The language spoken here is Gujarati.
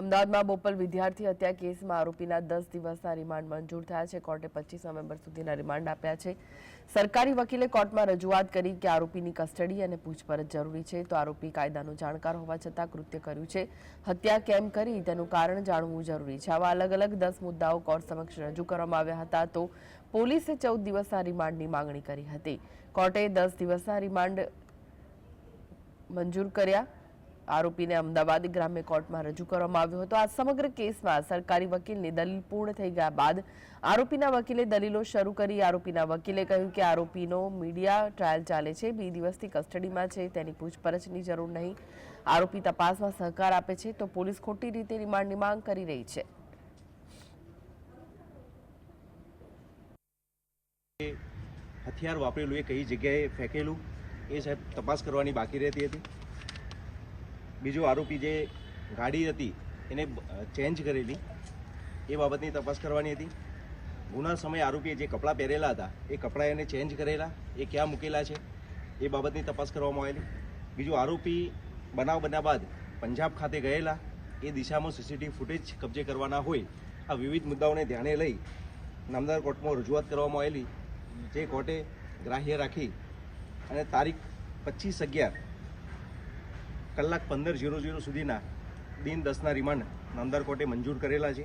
અમદાવાદમાં બોપલ વિદ્યાર્થી હત્યા કેસમાં આરોપીના દસ દિવસના રિમાન્ડ મંજૂર થયા છે. કોર્ટે પચીસ નવેમ્બર સુધીના રિમાન્ડ આપ્યા છે. સરકારી વકીલે કોર્ટમાં રજૂઆત કરી કે આરોપીની કસ્ટડી અને પૂછપરછ જરૂરી છે તો આરોપી કાયદાનો જાણકાર હોવા છતાં કૃત્ય કર્યું છે. હત્યા કેમ કરી તેનું કારણ જાણવું જરૂરી છે. આવા અલગ અલગ દસ મુદ્દાઓ કોર્ટ સમક્ષ રજૂ કરવામાં આવ્યા હતા તો પોલીસે ચૌદ દિવસના રિમાન્ડની માંગણી કરી હતી. કોર્ટે દસ દિવસના રિમાન્ડ મંજૂર કર્યા. આરોપીને અમદાવાદ ગ્રામ્ય કોર્ટમાં રજૂ કરવામાં આવ્યો હતો. આ સમગ્ર કેસમાં સરકારી વકીલની દલીલ પૂર્ણ થઈ ગયા બાદ આરોપીના વકીલે દલીલો શરૂ કરી આરોપીના વકીલે કહ્યું કે આરોપીનો મીડિયા ટ્રાયલ ચાલે છે, બે દિવસથી કસ્ટડીમાં છે, તેની પૂછપરછની જરૂર નહીં. આરોપી તપાસમાં સહકાર આપે છે તો પોલીસ ખોટી રીતે રિમાન્ડની માંગ કરી રહી છે. હથિયાર વાપરેલું, એ કઈ જગ્યાએ ફેંકેલું, એ સાહેબ તપાસ કરવાની બાકી રહેતી હતી. બીજો આરોપી જે ગાડી હતી, એને ચેન્જ કરેલી. એ બાબતની તપાસ કરવાની હતી. ગુના સમયે આરોપીએ જે કપડાં પહેરેલા હતા, એ કપડાં એને ચેન્જ કરેલા. એ ક્યાં મૂકેલા છે, એ બાબતની તપાસ કરવામાં આવેલી. બીજું આરોપી બનાવ બન્યા બાદ પંજાબ ખાતે ગયેલા. એ દિશામાં સીસીટીવી ફૂટેજ કબજે કરવાના હોય, આ વિવિધ મુદ્દાઓને ધ્યાને લઈ નામદાર કોર્ટમાં રજૂઆત કરવામાં આવેલી. જે કોર્ટે ગ્રાહ્ય રાખી અને તારીખ પચીસ અગિયાર કલાક પંદર ઝીરો ઝીરો સુધીના દિન દસના રિમાન્ડ નામદાર કોર્ટે મંજૂર કરેલા છે.